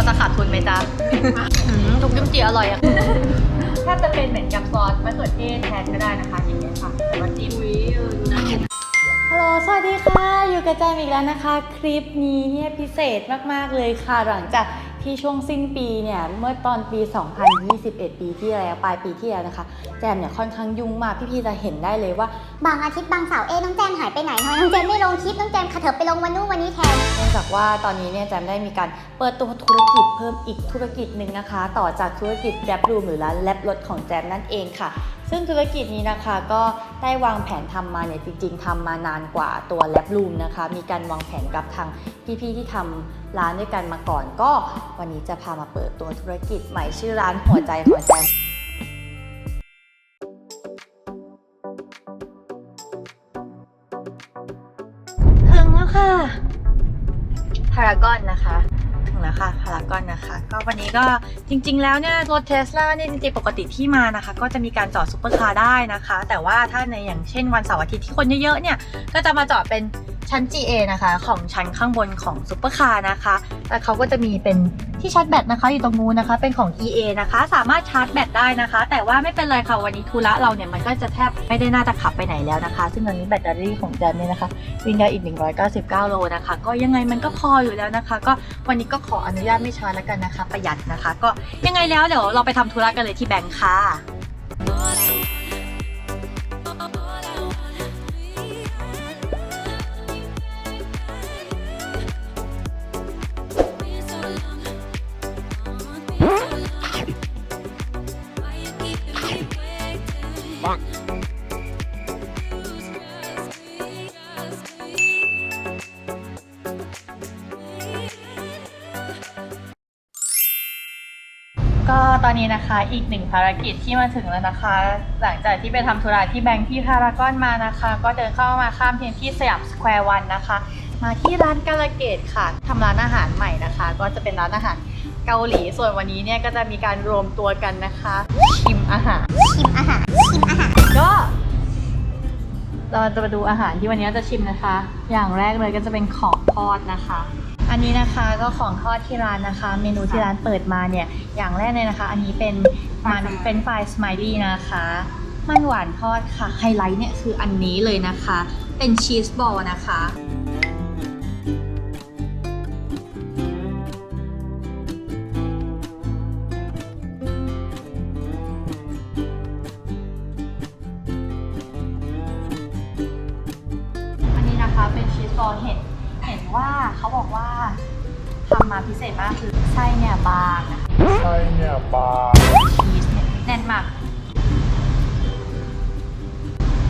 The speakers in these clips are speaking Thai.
เราจะขาดทุนไหมจ๊ะอืมทุกกิมจิอร่อยอะถ้าจะเป็นเหมือนกับซอสมะเขือเทศแทนก็ได้นะคะอย่างเงี้ยค่ะแต่ว่าจิ้มวิวดูน่ากินฮัลโหล สวัสดีค่ะ อยู่กับแจมอีกแล้วนะคะ คลิปนี้เนี่ยพิเศษมาก ๆ เลยค่ะ หลังจาก ที่ช่วงสิ้นปีเนี่ยเมื่อตอนปี 2021 ปีที่แล้วปลายปีที่แล้วนะคะแจมเนี่ยค่อนข้างยุ่งมากพี่ๆจะเห็นได้เลยว่า บางอาทิตย์บางเสาร์เอ๊ะน้องแจมหายไปไหนทำไมน้องแจมไม่ลงคลิปน้องแจมขะเถิบไปลงวันนู้นวันนี้แทนเนื่องจากว่าตอนนี้เนี่ยแจมได้มีการเปิดตัวธุรกิจเพิ่มอีกธุรกิจหนึ่งนะคะ ต่อจากธุรกิจแจบรูมหรือร้านแลบรถของแจมนั่นเองค่ะ ซึ่งธุรกิจนี้นะคะก็ได้วางแผนทำมาเนี่ยจริง ๆทำมานานกว่าตัวแลบรูมนะคะ มีการวางแผนกับทางพี่ๆที่ทำร้านด้วยกันมาก่อน ก็วันนี้จะพามาเปิดตัวธุรกิจใหม่ชื่อร้านหัวใจของแจมถึงแล้วค่ะพารากอนนะคะถึง แล้วค่ะพารากอนนะคะ ก็วันนี้ก็จริง ๆ แล้วเนี่ยรถเทสลาเนี่ยจริงๆปกติที่มานะคะ ก็จะมีการจอดซุปเปอร์คาร์ได้นะคะ แต่ว่าถ้าในอย่างเช่นวันเสาร์อาทิตย์ที่คนเยอะๆเนี่ยก็จะมาจอดเป็น ชั้น GA นะคะ ของชั้นข้างบนของซุปเปอร์คาร์นะคะ แต่เขาก็จะมีเป็นที่ชาร์จแบตนะคะ อยู่ตรงนู้นนะคะ เป็นของ EA นะคะ สามารถชาร์จแบตได้นะคะ แต่ว่าไม่เป็นไรค่ะ วันนี้ธุระเราเนี่ยมันก็จะแทบไม่ได้น่าจะขับไปไหนแล้วนะคะ ซึ่งตอนนี้แบตเตอรี่ของแจมเนี่ยนะคะ วิ่งได้อีก 199 โลนะคะ ก็ยังไงมันก็พออยู่แล้วนะคะ ก็วันนี้ก็ขออนุญาตไม่ชาร์จแล้วกันนะคะ ประหยัดนะคะ ก็ยังไงแล้วเดี๋ยวเราไปทำธุระกันเลยที่แบงค์ค่ะ ก็ตอนนี้นะคะอีกหนึ่งภารกิจที่มาถึงแล้วนะคะ หลังจากที่ไปทำธุระที่แบงค์ที่พารากอนมานะคะ ก็เดินเข้ามาข้ามเพียงที่สยามสแควร์วันนะคะ มาที่ร้านกาลเกตค่ะทำร้านอาหารใหม่นะคะ ก็จะเป็นร้านอาหารเกาหลีส่วนวันนี้เนี่ยก็จะมีการรวมตัวกันนะคะชิมอาหารชิมอาหารชิมอาหารก็เราจะมาดูอาหารที่วันนี้จะชิมนะคะ อย่างแรกเลยก็จะเป็นของทอดนะคะ อันนี้นะคะก็ของทอดที่ร้านนะคะ เมนูที่ร้านเปิดมาเนี่ยอย่างแรกเลยนะคะ อันนี้เป็นมันเป็นไฟสไมลี่นะคะ มันหวานทอดค่ะไฮไลท์เนี่ยคืออันนี้เลยนะคะ เป็นชีสบอลนะคะ ทำมาพิเศษมากคือไส้เนี่ยบางนะคะใช่เนี่ยปลาชีสเนี่ยแน่นมาก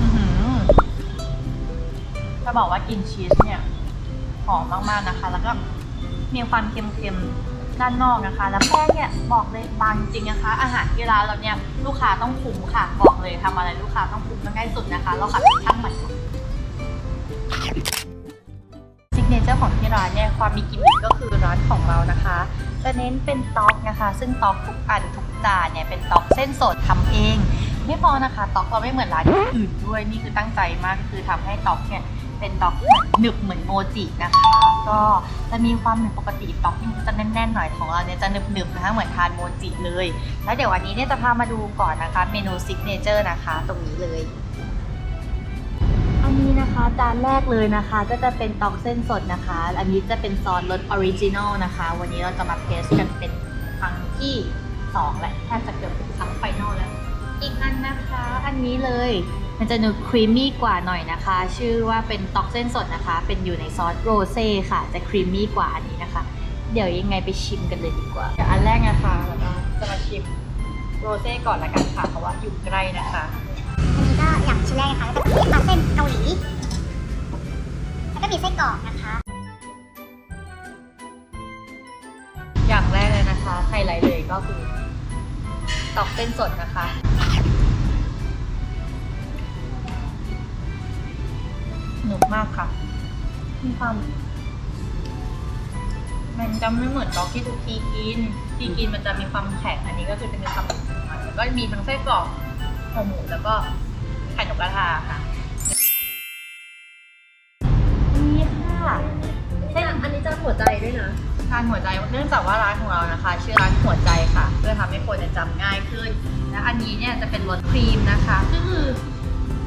อื้อหือจะบอกว่ากินชีสเนี่ยหอมมากๆนะคะ แล้วก็มีความเค็มๆด้านนอกนะคะ แล้วแป้งเนี่ยบอกเลยบางจริงๆนะคะ อาหารที่ร้านเราเนี่ยลูกค้าต้องคุ้มค่ะบอกเลยทำอะไรลูกค้าต้องคุ้มต้องได้สุดนะคะ เราขัดช่างมันค่ะซิก เจอร์ของที่ร้านเนี่ยความมีกิมมิคก็คือร้านของเรานะคะ จะเน้นเป็นต๊อกนะคะ ซึ่งต๊อกทุกอันทุกจานเนี่ยเป็นต๊อกเส้นสดทำเอง ไม่พอนะคะต๊อกเราไม่เหมือนร้านอื่นด้วยนี่คือตั้งใจมากคือทำให้ต๊อกเนี่ยเป็นต๊อกหนึบเหมือนโมจินะคะ ก็จะมีความหนึบปกติต๊อกนี่มันจะแน่นๆหน่อยของเราเนี่ยจะหนึบๆนะคะเหมือนทานโมจิเลย แล้วเดี๋ยววันนี้เนี่ยจะพามาดูก่อนนะคะเมนูซิกเนเจอร์นะคะ ตรงนี้เลย อันนี้นะคะจานแรกเลยนะคะ ก็จะเป็นตอกเส้นสดนะคะ อันนี้จะเป็นซอสรสออริจินอลนะคะ วันนี้เราจะมาเทสกันเป็นครั้งที่สองแหละแทบจะเกือบเป็นครั้งไฟนอลแล้ว อีกอันนะคะ อันนี้เลยมันจะนูครีมมี่กว่าหน่อยนะคะ ชื่อว่าเป็นตอกเส้นสดนะคะ เป็นอยู่ในซอสโรเซ่ค่ะจะครีมมี่กว่าอันนี้นะคะ เดี๋ยวยังไงไปชิมกันเลยดีกว่าเดี๋ยวอันแรกนะคะเราจะมาชิมโรเซ่ก่อนละกันค่ะเพราะว่าอยู่ใกล้นะคะอันนี้ก็อย่างชิ้นแรกนะคะก็จะเป็นปลาเส้น ไส้กรอกนะคะ อย่างแรกเลยนะคะไฮไลท์เลยก็คือตอกเส้นสดนะคะ หนุบมากค่ะ มีความ มันจะไม่เหมือนตอกที่ทุกทีกิน ที่กินมันจะมีความแข็ง อันนี้ก็คือจะมีความหนึบหน่อยแล้วก็มีทั้งไส้กรอกห่อหมูแล้วก็ไข่นกกระทาค่ะ ค่ะเส้นอันนี้จะหัวใจด้วยนะ ทานหัวใจเนื่องจากว่าร้านของเรานะคะ ชื่อร้านหัวใจค่ะ เพื่อทำให้คนเนี่ยจำง่ายขึ้น และอันนี้เนี่ยจะเป็นรสครีมนะคะก็คือ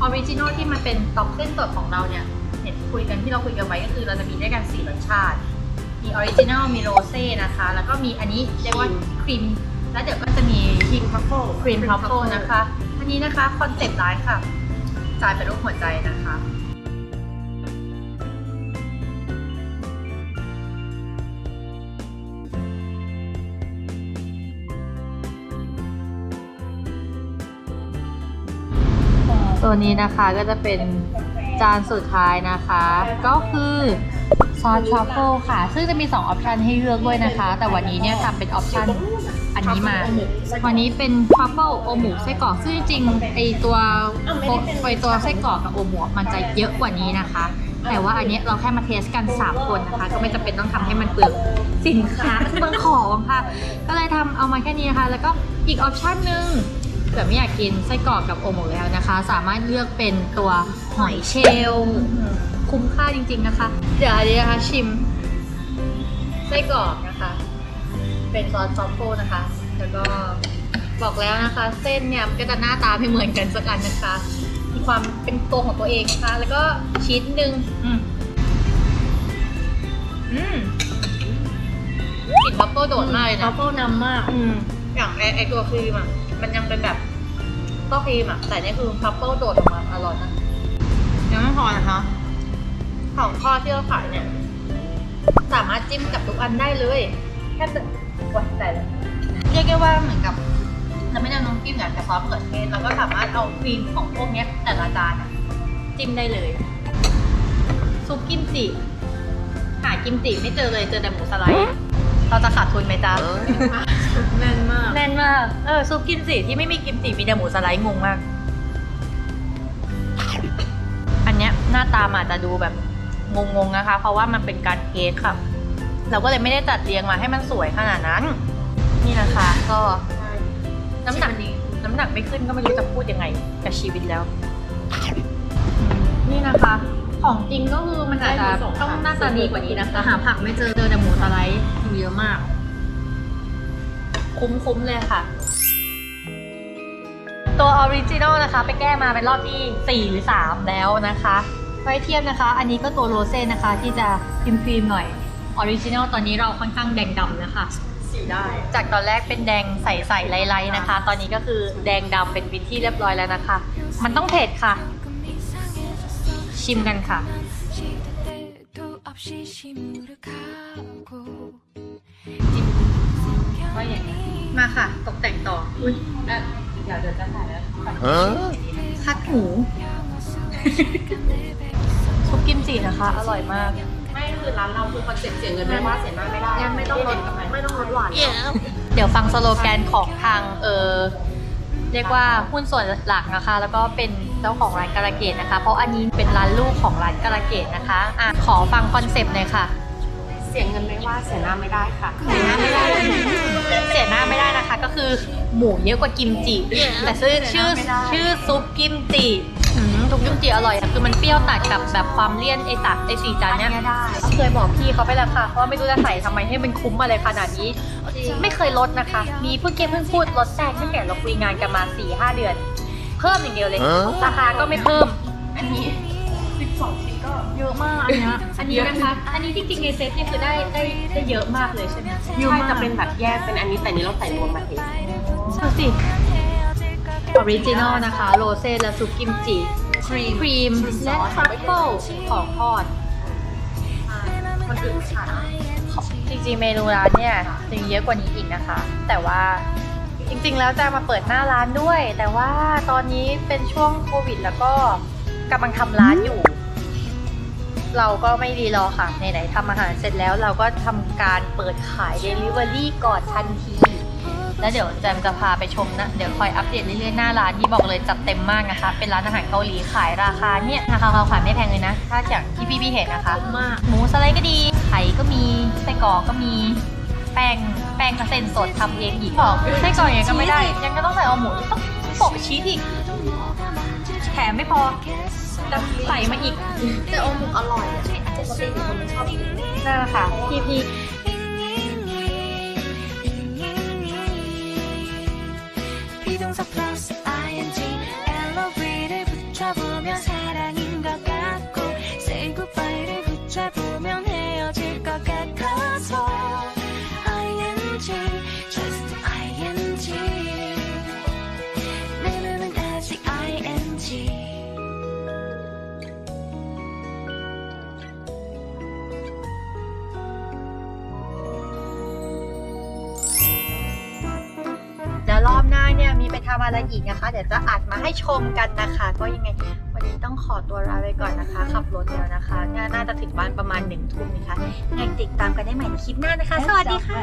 ออริจินอลที่มันเป็นต็อกเส้นสดของเราเนี่ยเห็นคุยกันที่เราคุยกันไว้ก็คือเราจะมีด้วยกัน4รสชาติ มีออริจินอลมีโรเซ่นะคะ แล้วก็มีอันนี้เรียกว่าครีมแล้วเดี๋ยวก็จะมีครีมทัฟเฟิลครีมทัฟเฟิลนะคะ อันนี้นะคะคอนเซ็ปต์ร้านค่ะจานเป็นรูปหัวใจนะคะ ตัวนี้นะคะก็จะเป็นจานสุดท้ายนะคะ ก็คือซอสทรัฟเฟิลค่ะ ซึ่งจะมี2ออปชันให้เลือกด้วยนะคะ แต่วันนี้เนี่ยทำเป็นออปชันอันนี้มา วันนี้เป็นทรัฟเฟิลโอหมูไส้กรอก ซึ่งจริงๆไอตัวไอตัวไส้กรอกกับโอหมูมันจะเยอะกว่านี้นะคะ แต่ว่าอันเนี้ยเราแค่มาเทสกัน 3 คนนะคะ ก็ไม่จำเป็นต้องทำให้มันเปลืองสินค้าเปลืองของค่ะ ก็เลยทำเอามาแค่นี้นะคะ แล้วก็อีกออปชันหนึ่ง เผื่อไม่อยากกินไส้กรอกกับโอหมูแล้วนะคะ สามารถเลือกเป็นตัวหอยเชลล์คุ้มค่าจริง ๆนะคะ เดี๋ยวอันนี้นะคะชิมไส้กรอกนะคะ เป็นซอสซอฟโฟนะคะ แล้วก็บอกแล้วนะคะ เส้นเนี่ยมันก็จะหน้าตาไม่เหมือนกันสักอันนะคะ มีความเป็นตัวของตัวเองนะคะ แล้วก็ชีสหนึ่งอืมอืมกลิ่นบัฟเฟิลโดดมากเลยนะทัฟเฟิลนำมาก อืมอย่างไอไอตัวครีมอะ มันยังเป็นแบบก็ครีมอะ แต่นี่คือพัฟเฟิลโดดออกมาอร่อยนะยังไม่พอนะคะ ของทอดที่เราขายเนี่ย สามารถจิ้มกับทุกอันได้เลย แค่จะวัดแต่เรียกได้ว่าเหมือนกับเราไม่ได้น้ำจิ้มอย่างกับซอสมะเขือเทศเราก็สามารถเอาครีมของพวกเนี้ยแต่ละจานอะจิ้มได้เลย ซุปกิมจิหากิมจิไม่เจอเลยเจอแต่หมูสไลด์ เราจะขาดทุนไหมจ๊ะแน่นมากแน่นมาก เออซุปกิมจิที่ไม่มีกิมจิมีแต่หมูสไลด์งงมาก อันเนี้ยหน้าตามันอาจจะดูแบบงงๆนะคะ เพราะว่ามันเป็นการเทสค่ะ เราก็เลยไม่ได้จัดเรียงมาให้มันสวยขนาดนั้น นี่นะคะ ก็น้ำหนักน้ำหนักไม่ขึ้นก็ไม่รู้จะพูดยังไงกับชีวิตแล้ว นี่นะคะ ของจริงก็คือมันอาจจะต้องหน้าตาดีกว่านี้นะคะ หาผักไม่เจอเจอแต่หมูสไลด์อยู่เยอะมาก คุ้มๆเลยค่ะ ตัวออริจินอลนะคะ ไปแก้มาเป็นรอบที่ 4 หรือ 3 แล้วนะคะไว้เทียบนะคะ อันนี้ก็ตัวโรเซ่นะคะ ที่จะครีมๆหน่อยออริจินอลตอนนี้เราค่อนข้างแดงดำนะคะสีได้ จากตอนแรกเป็นแดงใสๆไลท์ๆนะคะ ตอนนี้ก็คือแดงดำเป็นวินที่เรียบร้อยแล้วนะคะ มันต้องเผ็ดค่ะ ชิมกันค่ะมาค่ะ ตกแต่งต่ออุ้ยอะเดี๋ยวเดี๋ยวจะถ่ายแล้วคัดหมูซุปกิมจินะคะ อร่อยมาก ไม่คือร้านเราคือคอนเซ็ปต์เสียเงินไม่ว่าเสียหน้าไม่ได้งั้นไม่ต้องลดไม่ต้องลดหวาน เดี๋ยวฟังสโลแกนของทางเออเรียกว่าหุ้นส่วนหลักนะคะ แล้วก็เป็น เจ้าของร้านการะเกดนะคะ เพราะอันนี้เป็นร้านลูกของร้านการะเกดนะคะอะขอฟังคอนเซปต์หน่อยค่ะ เสียเงินไม่ว่าเสียหน้าไม่ได้ค่ะ เสียหน้าไม่ได้ เสียหน้าไม่ได้นะคะ ก็คือหมูเยอะกว่ากิมจิ แต่ชื่อชื่อชื่อซุปกิมจิอืมซุปกิมจิอร่อยอะคือมันเปรี้ยวตัดกับแบบความเลี่ยนไอตัดไอสี่จานเนี้ยเคยบอกพี่เขาไปแล้วค่ะว่าไม่รู้จะใส่ทำไมให้มันคุ้มอะไรขนาดนี้ ไม่เคยลดนะคะ มีเพิ่งเกมเพิ่งพูดลดแทรกตั้งแต่เราคุยงานกันมา4ี่ห้าเดือนเพิ่มอย่างเดียวเลย ราคาก็ไม่เพิ่ม อันนี้12ชิ้นก็เยอะมากอันเนี้ยอันนี้นะคะ อันนี้จริงๆในเซตเนี่ยคือได้ได้ได้เยอะมากเลยใช่ไหมใช่จะเป็นแบบแยกเป็นอันนี้แต่นี้เราใส่รวมมาเทสดูสิ ออริจินอลนะคะ โรเซ่และซุปกิมจิ ครีม ครีม และทรัฟเฟิลของทอดมันอื่นค่ะจริงๆเมนูร้านเนี่ยจะมีเยอะกว่านี้อีกนะคะ แต่ว่าจ ริงๆ แล้วจะมาเปิดหน้าร้านด้วย แต่ว่าตอนนี้เป็นช่วงโควิด แล้วก็กำลังทำร้านอยู่ เราก็ไม่รีรอค่ะไหนๆทำอาหารเสร็จแล้วเราก็ทำการเปิดขาย Delivery ก่อนทันที แล้วเดี๋ยวแจมจะพาไปชมนะ เดี๋ยวคอยอัปเดตเรื่อยๆ หน้าร้านที่บอกเลยจัดเต็มมากนะคะ เป็นร้านอาหารเกาหลีขายราคาเนี่ยราคาเราขายไม่แพงเลยนะ ถ้าจากที่พี่ๆเห็นนะคะมากหมูสไลด์ก็ดีไข่ก็มีไส้กรอกก็มี แป้งแป้งกระเซ็นสดทำเองอีกบอกไส้กรอกอย่างเงี้ก็ไม่ได้ ยังก็ต้องใส่อาหมูต้องโปะชีสอีกแถมไม่พอจะใส่มาอีกแต่อมอร่อยอะปกติคนไม่ชอบกินนั่นแหละค่ะพีพีพี่ต้องสัก plus ing L O V ได้บุตรชอบเมื่อ กนะคะ เดี๋ยวจะอัดมาให้ชมกันนะคะ ก็ยังไงวันนี้ต้องขอตัวลาไปก่อนนะคะ ขับรถแล้วนะคะ น่าน่าจะถึงบ้านประมาณหนึ่งทุ่มนะคะยังไงติดตามกันได้ใหม่ในคลิปหน้านะคะ สวัสดีค่ะ